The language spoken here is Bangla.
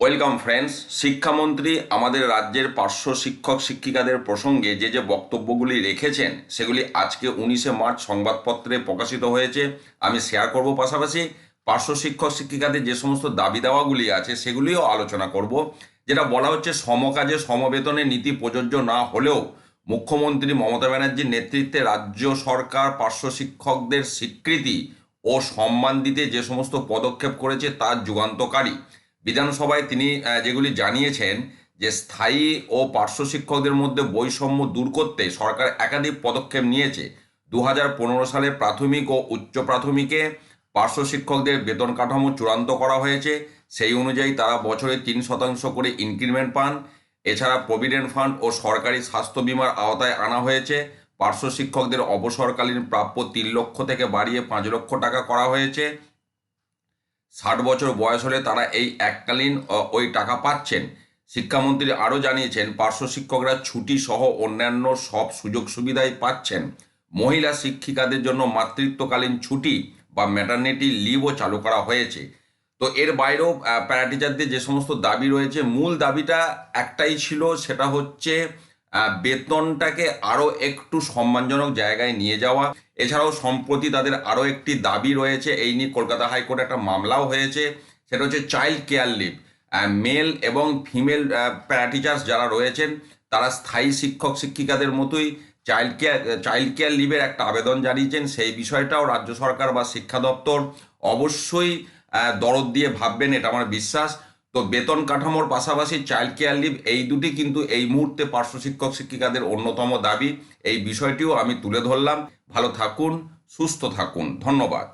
ওয়েলকাম ফ্রেন্ডস, শিক্ষামন্ত্রী, আমাদের রাজ্যের পার্শ্ব শিক্ষক শিক্ষিকাদের প্রসঙ্গে যে যে বক্তব্যগুলি রেখেছেন, সেগুলি আজকে উনিশে মার্চ সংবাদপত্রে প্রকাশিত হয়েছে, আমি শেয়ার করব পাশাপাশি। পার্শ্ব শিক্ষক শিক্ষিকাদের যে সমস্ত দাবি দাওয়াগুলি আছে, সেগুলিও আলোচনা করব, যেটা বলা হচ্ছে সমকাজে সমবেতনে নীতি প্রযোজ্য না হলেও মুখ্যমন্ত্রী মমতা ব্যানার্জির নেতৃত্বে রাজ্য সরকার পার্শ্ব শিক্ষকদের স্বীকৃতি ও সম্মান দিতে যে সমস্ত পদক্ষেপ করেছে তার যুগান্তকারী। বিধানসভায় তিনি যেগুলি জানিয়েছেন যে স্থায়ী ও পার্শ্ব শিক্ষকদের মধ্যে বৈষম্য দূর করতে সরকার একাধিক পদক্ষেপ নিয়েছে। দু হাজার পনেরো সালে প্রাথমিক ও উচ্চ প্রাথমিকে পার্শ্ব শিক্ষকদের বেতন কাঠামো চূড়ান্ত করা হয়েছে। সেই অনুযায়ী তারা বছরে তিন শতাংশ করে ইনক্রিমেন্ট পান। এছাড়া প্রভিডেন্ট ফান্ড ও সরকারি স্বাস্থ্য বিমার আওতায় আনা হয়েছে। পার্শ্ব শিক্ষকদের অবসরকালীন প্রাপ্য তিন লক্ষ থেকে বাড়িয়ে পাঁচ লক্ষ টাকা করা হয়েছে। ষাট বছর বয়স হলে তারা এই এককালীন ওই টাকা পাচ্ছেন। শিক্ষামন্ত্রী আরও জানিয়েছেন, পার্শ্ব শিক্ষকরা ছুটি সহ অন্যান্য সব সুযোগ সুবিধাই পাচ্ছেন। মহিলা শিক্ষিকাদের জন্য মাতৃত্বকালীন ছুটি বা ম্যাটারনিটি লিভও চালু করা হয়েছে। তো এর বাইরেও প্যারাটিচারদের যে সমস্ত দাবি রয়েছে, মূল দাবিটা একটাই ছিল, সেটা হচ্ছে বেতনটাকে আরও একটু সম্মানজনক জায়গায় নিয়ে যাওয়া। এছাড়াও সম্প্রতি তাদের আরও একটি দাবি রয়েছে, এই নিয়ে কলকাতা হাইকোর্টে একটা মামলাও হয়েছে। সেটা হচ্ছে চাইল্ড কেয়ার লিভ। মেল এবং ফিমেল প্যারাটিচার্স যারা রয়েছেন, তারা স্থায়ী শিক্ষক শিক্ষিকাদের মতোই চাইল্ড কেয়ার চাইল্ড কেয়ার লিভের একটা আবেদন জানিয়েছেন। সেই বিষয়টাও রাজ্য সরকার বা শিক্ষা দপ্তর অবশ্যই দরদ দিয়ে ভাববেন, এটা আমার বিশ্বাস। তো বেতন কাঠামোর পাশাপাশি চাইল্ড কেয়ার লিভ এই দুটি কিন্তু এই মুহূর্তে পার্শ্ব শিক্ষক শিক্ষিকাদের অন্যতম দাবি। এই বিষয়টিও আমি তুলে ধরলাম। ভালো থাকুন, সুস্থ থাকুন। ধন্যবাদ।